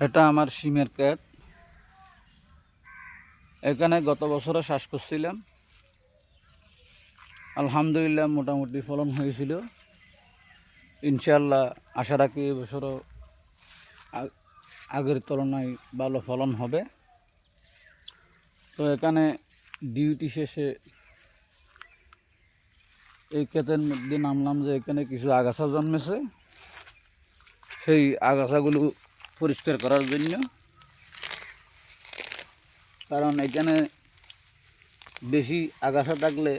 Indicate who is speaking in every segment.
Speaker 1: এটা আমার সিমের ক্যাট। এখানে গত বছরও শ্বাস করছিলাম। আলহামদুলিল্লাহ মোটামুটি ফলন হয়েছিল। ইনশাল্লাহ আশা রাখি এবছরও আগের তুলনায় ভালো ফলন হবে। তো এখানে ডিউটি শেষে এই ক্ষেতের মধ্যে নামলাম যে এখানে কিছু আগাছা জন্মেছে। সেই আগাছাগুলো পরিষ্কার করার জন্য। কারণ এখানে বেশি আগাছা থাকলে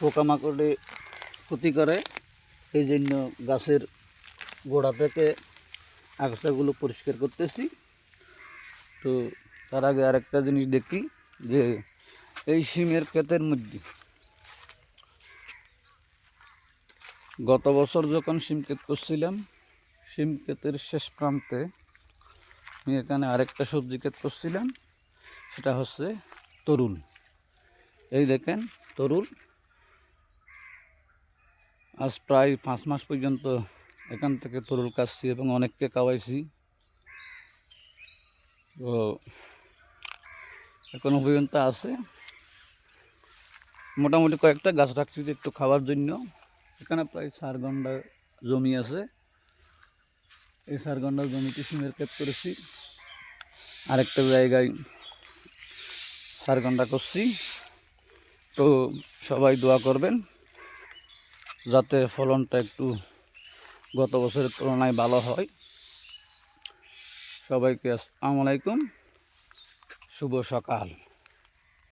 Speaker 1: পোকামাকড়ে ক্ষতি করে। এই জন্য গাছের গোড়া থেকে আগাছাগুলো পরিষ্কার করতেছি। তো তার আগে আরেকটা জিনিস দেখি যে এই সিমের ক্ষেতের মধ্যে গত বছর যখন সিম ক্ষেত করছিলাম সিম ক্ষেতের শেষ প্রান্তে আমি এখানে আরেকটা সবজি ক্ষেত করছিলাম, সেটা হচ্ছে তরুল। এই দেখেন, তরুল। আজ প্রায় পাঁচ মাস পর্যন্ত এখান থেকে তরুল কাটছি এবং অনেককে খাওয়াইছি। তো এখনও পর্যন্ত আছে। মোটামুটি কয়েকটা গাছ রাখছি একটু খাওয়ার জন্য। এখানে প্রায় চার ঘণ্টা জমি আছে। এই চার ঘণ্টা জমিতে সিমের ক্ষেত করেছি। আরেকটা জায়গায় চার ঘণ্টা করছি। তো সবাই দোয়া করবেন, যাতে ফলনটা একটু গত বছরের তুলনায় ভালো হয়। সবাইকে আসসালামু আলাইকুম, শুভ সকাল।